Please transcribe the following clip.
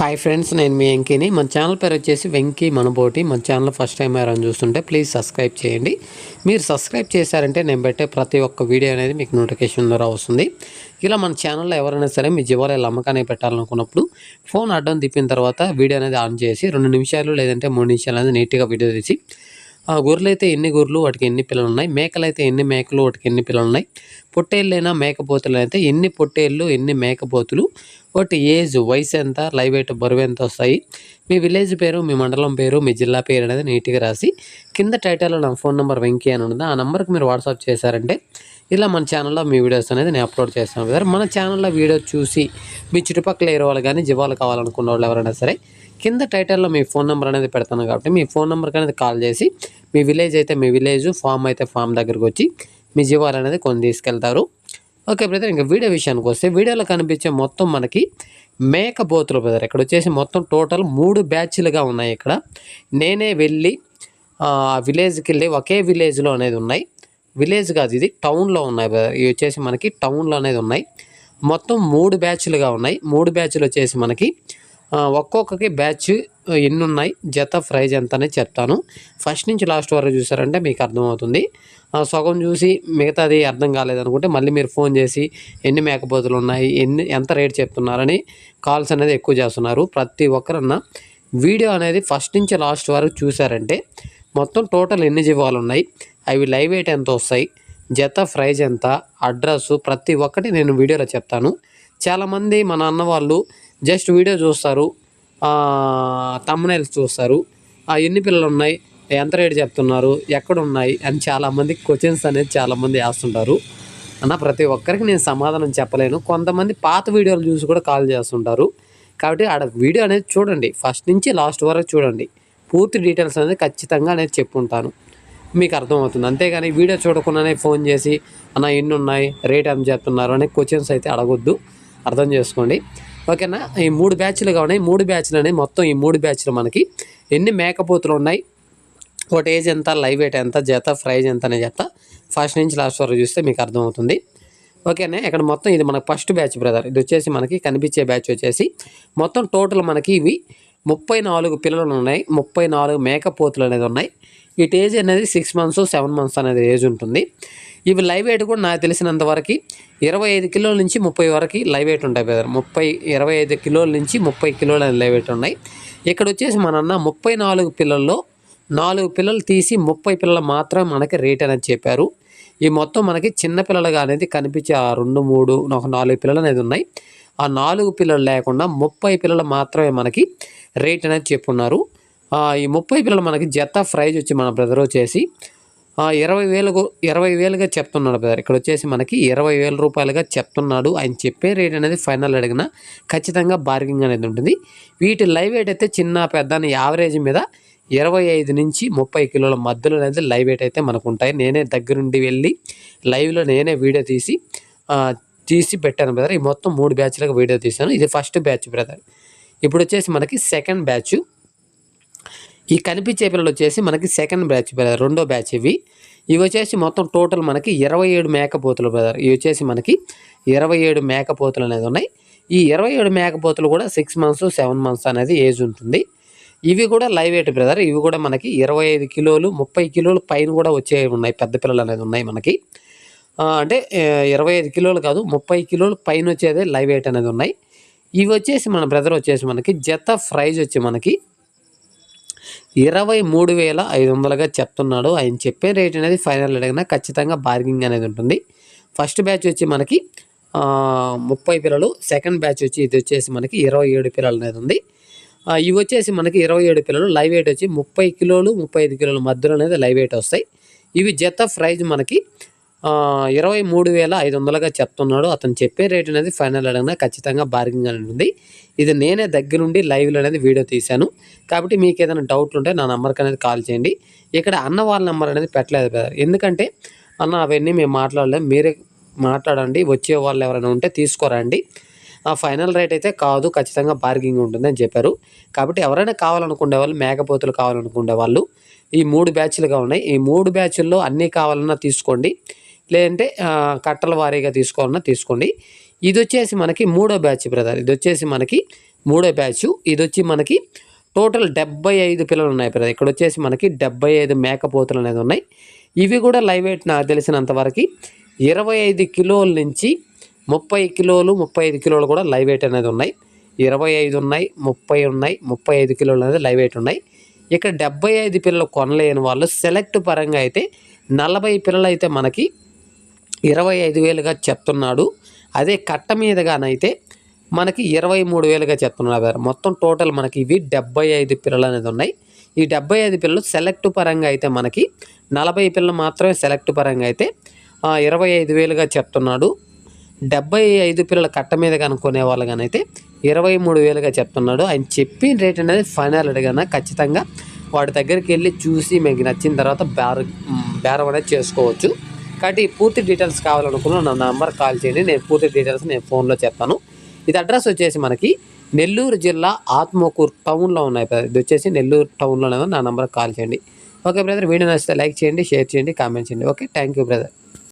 Hi friends నేను మీ వెంకీని. మన channel పేరు వచ్చేసి వెంకీ మనబోటి. మన ఛానల్ ఫస్ట్ టైం ఎవరైనా చూస్తుంటే ప్లీజ్ సబ్స్క్రైబ్ చేయండి. మీరు సబ్స్క్రైబ్ చేశారంటే నేను పెట్టే ప్రతి ఒక్క వీడియో అనేది మీకు నోటిఫికేషన్ ద్వారా వస్తుంది. ఇలా మన ఛానల్లో ఎవరైనా సరే మీ జీవాలయాలు అమ్మకాన్ని పెట్టాలనుకున్నప్పుడు ఫోన్ అడ్డం తిప్పిన తర్వాత వీడియో అనేది ఆన్ చేసి రెండు నిమిషాలు లేదంటే మూడు నిమిషాలు అనేది నీట్గా వీడియో తీసి ఆ గొర్రెలు అయితే ఎన్ని గొర్రెలు వాటికి ఎన్ని పిల్లలు ఉన్నాయి మేకలు అయితే ఎన్ని మేకలు వాటికి ఎన్ని పిల్లలు ఉన్నాయి పొట్టేళ్ళైనా మేకపోతులు అయితే ఎన్ని పొట్టేళ్ళు ఎన్ని మేకపోతులు? వాటి ఏజ్ వయసు ఎంత లైవ్ వెయిట్ బరువు ఎంత వస్తాయి? మీ విలేజ్ పేరు మీ మండలం పేరు మీ జిల్లా పేరు అనేది నీట్గా రాసి కింద టైటిల్లో నా ఫోన్ నెంబర్ వెంకీ అని ఉంది. ఆ నెంబర్కి మీరు వాట్సాప్ చేశారంటే ఇలా మన ఛానల్లో మీ వీడియోస్ అనేది నేను అప్లోడ్ చేస్తాను కదా మన ఛానల్లో వీడియో చూసి మీ చుట్టుపక్కల ఏరో వాళ్ళు కానీ జీవాలు కావాలనుకున్న వాళ్ళు ఎవరైనా సరే కింద టైటిల్లో మీ ఫోన్ నెంబర్ అనేది పెడతాను కాబట్టి మీ ఫోన్ నెంబర్కి అనేది కాల్ చేసి మీ విలేజ్ అయితే మీ విలేజ్ ఫామ్ అయితే ఫామ్ దగ్గరికి వచ్చి మీ జీవాలు అనేది కొన్ని తీసుకెళ్తారు. ఓకే బ్రదర్ ఇంకా వీడియో విషయానికి వస్తే వీడియోలో కనిపించే మొత్తం మనకి మేక బోతులు బ్రదర్ ఇక్కడ వచ్చేసి మొత్తం టోటల్ మూడు బ్యాచ్లుగా ఉన్నాయి ఇక్కడ. నేనే వెళ్ళి ఆ విలేజ్కి వెళ్ళి ఒకే విలేజ్లో అనేది ఉన్నాయి. విలేజ్ కాదు ఇది టౌన్లో ఉన్నాయి ఇవి వచ్చేసి మనకి టౌన్లో అనేది ఉన్నాయి. మొత్తం మూడు బ్యాచ్లుగా ఉన్నాయి. మూడు బ్యాచ్లు వచ్చేసి మనకి ఒక్కొక్కకి బ్యాచ్ ఎన్ని ఉన్నాయి జత ప్రైజ్ ఎంత అనేది చెప్తాను. ఫస్ట్ నుంచి లాస్ట్ వరకు చూసారంటే మీకు అర్థమవుతుంది. ఆ, సగం చూసి మిగతాది అర్థం కాలేదనుకుంటే మళ్ళీ మీరు ఫోన్ చేసి ఎన్ని మేకపోతులు ఉన్నాయి ఎన్ని ఎంత రేట్ చెప్తున్నారని కాల్స్ అనేది ఎక్కువ చేస్తున్నారు. ప్రతి ఒక్కరన్నా వీడియో అనేది ఫస్ట్ నుంచి లాస్ట్ వరకు చూసారంటే మొత్తం టోటల్ ఎన్ని జీవాలు ఉన్నాయి? అవి లైవ్ వెయిట్ ఎంత వస్తాయి? జత ప్రైజ్ ఎంత? అడ్రస్ ప్రతి ఒక్కటి నేను వీడియోలో చెప్తాను. చాలామంది మన అన్న వాళ్ళు జస్ట్ వీడియో చూస్తారు తమ్మునైల్స్ చూస్తారు. ఆ ఎన్ని పిల్లలు ఉన్నాయి? ఎంత రేటు చెప్తున్నారు? ఎక్కడ ఉన్నాయి అని చాలామంది క్వశ్చన్స్ అనేది చాలామంది వేస్తుంటారు. అన్న ప్రతి ఒక్కరికి నేను సమాధానం చెప్పలేను. కొంతమంది పాత వీడియోలు చూసి కూడా కాల్ చేస్తుంటారు. కాబట్టి ఆడ వీడియో అనేది చూడండి. ఫస్ట్ నుంచి లాస్ట్ వరకు చూడండి. పూర్తి డీటెయిల్స్ అనేది ఖచ్చితంగా అనేది చెప్పుంటాను. మీకు అర్థమవుతుంది. అంతేగాని వీడియో చూడకుండానే ఫోన్ చేసి అన్న ఎన్ని ఉన్నాయి రేట్ ఎంత చెప్తున్నారు అనే క్వశ్చన్స్ అయితే అడగొద్దు. అర్థం చేసుకోండి. ఓకేనా? ఈ మూడు బ్యాచ్లుగా ఉన్నాయి మూడు బ్యాచ్లు అనేవి మొత్తం ఈ మూడు బ్యాచ్లు మనకి ఎన్ని మేకపోతులు ఉన్నాయి? ఒకటి ఏజ్ ఎంత? లైవ్ వెయిట్ ఎంత? జత? ప్రైజ్ ఎంత? అనే చెప్తా ఫస్ట్ నుంచి లాస్ట్ వరకు చూస్తే మీకు అర్థమవుతుంది. ఓకేనా? ఇక్కడ మొత్తం ఇది మనకు ఫస్ట్ బ్యాచ్ బ్రదర్. ఇది వచ్చేసి మనకి కనిపించే బ్యాచ్ వచ్చేసి మొత్తం టోటల్ మనకి ఇవి ముప్పై నాలుగు పిల్లలు ఉన్నాయి ముప్పై నాలుగు మేకపోతులు అనేది ఉన్నాయి. వీటి ఏజ్ అనేది సిక్స్ మంత్స్ సెవెన్ మంత్స్ అనేది ఏజ్ ఉంటుంది. ఇవి లైవ్ వెయిట్ కూడా నాకు తెలిసినంత వరకు ఇరవై ఐదు కిలోల నుంచి ముప్పై వరకు లైవ్ వెయిట్ ఉంటాయి బ్రదర్ ముప్పై ఇరవై ఐదు కిలోల నుంచి ముప్పై కిలోల లైవ్ వెయిట్ ఉన్నాయి. ఇక్కడ వచ్చేసి మనన్న ముప్పై నాలుగు పిల్లల్లో నాలుగు పిల్లలు తీసి ముప్పై పిల్లలు మాత్రం మనకి రేట్ అనేది చెప్పారు. ఈ మొత్తం మనకి చిన్న పిల్లలుగా అనేది కనిపించే ఆ రెండు మూడు ఒక నాలుగు పిల్లలు అనేది ఉన్నాయి. ఆ నాలుగు పిల్లలు లేకుండా ముప్పై పిల్లలు మాత్రమే మనకి రేట్ అనేది చెప్పున్నారు. ఈ ముప్పై పిల్లలు మనకి జత ప్రైజ్ వచ్చి మన బ్రదర్ వచ్చేసి ఇరవై వేలకు ఇరవై వేలుగా చెప్తున్నాడు బ్రదర్ ఇక్కడ వచ్చేసి మనకి ఇరవై వేల రూపాయలుగా చెప్తున్నాడు ఆయన చెప్పే రేట్ అనేది ఫైనల్ అడిగిన ఖచ్చితంగా బార్గింగ్ అనేది ఉంటుంది. వీటి లైవ్ వెయిట్ అయితే చిన్న పెద్ద యావరేజ్ మీద ఇరవై ఐదు నుంచి ముప్పై కిలోల మధ్యలో అనేది లైవ్ వెయిట్ అయితే మనకు ఉంటాయి. నేనే దగ్గరుండి వెళ్ళి లైవ్లో నేనే వీడియో తీసి తీసి పెట్టాను బ్రదర్ ఈ మొత్తం మూడు బ్యాచ్లుగా వీడియో తీశాను. ఇది ఫస్ట్ బ్యాచ్ బ్రదర్ ఇప్పుడు వచ్చేసి మనకి సెకండ్ బ్యాచ్ ఈ కనిపించే పిల్లలు వచ్చేసి మనకి సెకండ్ బ్యాచ్ బ్రదర్ రెండో బ్యాచ్ ఇవి. ఇవి వచ్చేసి మొత్తం టోటల్ మనకి ఇరవై ఏడు మేకపోతులు బ్రదర్ ఇవి వచ్చేసి మనకి ఇరవై ఏడు మేకపోతులు అనేది ఉన్నాయి. ఈ ఇరవై ఏడు మేకపోతులు కూడా సిక్స్ మంత్స్ సెవెన్ మంత్స్ అనేది ఏజ్ ఉంటుంది. ఇవి కూడా లైవ్ వెయిట్ బ్రదర్ ఇవి కూడా మనకి ఇరవై ఐదు కిలోలు ముప్పై కిలోలు పైన కూడా వచ్చే ఉన్నాయి. పెద్ద పిల్లలు అనేది ఉన్నాయి మనకి. అంటే ఇరవై ఐదు కిలోలు కాదు ముప్పై కిలోలు పైన వచ్చేదే లైవ్ వెయిట్ అనేది ఉన్నాయి. ఇవి వచ్చేసి మన బ్రదర్ వచ్చేసి మనకి జత ప్రైజ్ వచ్చి మనకి ఇరవై మూడు వేల ఐదు వందలుగా చెప్తున్నాడు. ఆయన చెప్పే రేట్ అనేది ఫైనల్ అడిగినా ఖచ్చితంగా బార్గింగ్ అనేది ఉంటుంది. ఫస్ట్ బ్యాచ్ వచ్చి మనకి ముప్పై పిల్లలు. సెకండ్ బ్యాచ్ వచ్చి ఇది వచ్చేసి మనకి ఇరవై ఏడు పిల్లలు అనేది ఉంది. ఇవి వచ్చేసి మనకి ఇరవై ఏడు పిల్లలు. లైవ్ వెయిట్ వచ్చి ముప్పై కిలోలు ముప్పై ఐదు కిలోల మధ్యలో అనేది లైవ్ వెయిట్ వస్తాయి. ఇవి జత ప్రైజ్ మనకి ఇరవై మూడు వేల ఐదు వందలుగా చెప్తున్నాడు. అతను చెప్పే రేట్ అనేది ఫైనల్ అడిగినా ఖచ్చితంగా బార్గింగ్ అని ఉంది. ఇది నేనే దగ్గరుండి లైవ్లో అనేది వీడియో తీశాను. కాబట్టి మీకు ఏదైనా డౌట్లు ఉంటే నా నెంబర్కి అనేది కాల్ చేయండి. ఇక్కడ అన్న వాళ్ళ నెంబర్ అనేది పెట్టలేదు బ్రదర్ ఎందుకంటే అన్న అవన్నీ మేము మాట్లాడలేము మీరే మాట్లాడండి. వచ్చే వాళ్ళు ఎవరైనా ఉంటే తీసుకోరండి. ఆ ఫైనల్ రేట్ అయితే కాదు. ఖచ్చితంగా బార్గింగ్ ఉంటుందని చెప్పారు. కాబట్టి ఎవరైనా కావాలనుకునే వాళ్ళు మేకపోతులు కావాలనుకునే వాళ్ళు ఈ మూడు బ్యాచ్లుగా ఉన్నాయి. ఈ మూడు బ్యాచ్ల్లో అన్నీ కావాలన్నా తీసుకోండి. లేదంటే కట్టల వారీగా తీసుకోవాలన్నా తీసుకోండి. ఇది వచ్చేసి మనకి మూడో బ్యాచ్ బ్రదర్. ఇది వచ్చేసి మనకి మూడో బ్యాచ్. ఇది వచ్చి మనకి టోటల్ డెబ్బై ఐదు పిల్లలు ఉన్నాయి బ్రదర్. ఇక్కడ వచ్చేసి మనకి డెబ్బై ఐదు మేకపోతులు అనేది ఉన్నాయి. ఇవి కూడా లైవ్ వెయిట్ నాకు తెలిసినంతవరకు ఇరవై ఐదు కిలోల నుంచి ముప్పై కిలోలు ముప్పై ఐదు కిలోలు కూడా లైవ్ వెయిట్ అనేది ఉన్నాయి. ఇరవై ఐదు ఉన్నాయి ముప్పై ఉన్నాయి ముప్పై ఐదు కిలోలు అనేది లైవ్ వెయిట్ ఉన్నాయి. ఇక్కడ డెబ్బై ఐదు పిల్లలు కొనలేని వాళ్ళు సెలెక్ట్ పరంగా అయితే నలభై పిల్లలు అయితే మనకి ఇరవై ఐదు వేలుగా చెప్తున్నాడు. అదే కట్ట మీదగానైతే మనకి ఇరవై మూడు వేలుగా చెప్తున్నారు బ్రదర్. మొత్తం టోటల్ మనకి ఇవి డెబ్బై ఐదు పిల్లలు అనేది ఉన్నాయి. ఈ డెబ్బై ఐదు పిల్లలు సెలెక్ట్ పరంగా అయితే మనకి నలభై పిల్లలు మాత్రమే సెలెక్ట్ పరంగా అయితే ఇరవై ఐదు వేలుగా చెప్తున్నాడు. డెబ్బై ఐదు పిల్లల కట్ట మీద కనుక్కునే వాళ్ళు కానైతే ఇరవై మూడు వేలుగా చెప్తున్నాడు. ఆయన చెప్పిన రేట్ అనేది ఫైనల్ అడిగినా? ఖచ్చితంగా వాడి దగ్గరికి వెళ్ళి చూసి మీకు నచ్చిన తర్వాత బేర బేరం అనేది చేసుకోవచ్చు. కాబట్టి పూర్తి డీటెయిల్స్ కావాలనుకున్న నా నంబర్ కాల్ చేయండి. నేను పూర్తి డీటెయిల్స్ నేను ఫోన్లో చెప్తాను. ఇది అడ్రస్ వచ్చేసి మనకి నెల్లూరు జిల్లా ఆత్మకూరు టౌన్లో ఉన్నాయి ఇది వచ్చేసి నెల్లూరు టౌన్లోనే నా నంబర్ కాల్ చేయండి. ఓకే బ్రదర్ వీడియో నచ్చితే లైక్ చేయండి షేర్ చేయండి కామెంట్ చేయండి. Okay thank you brother.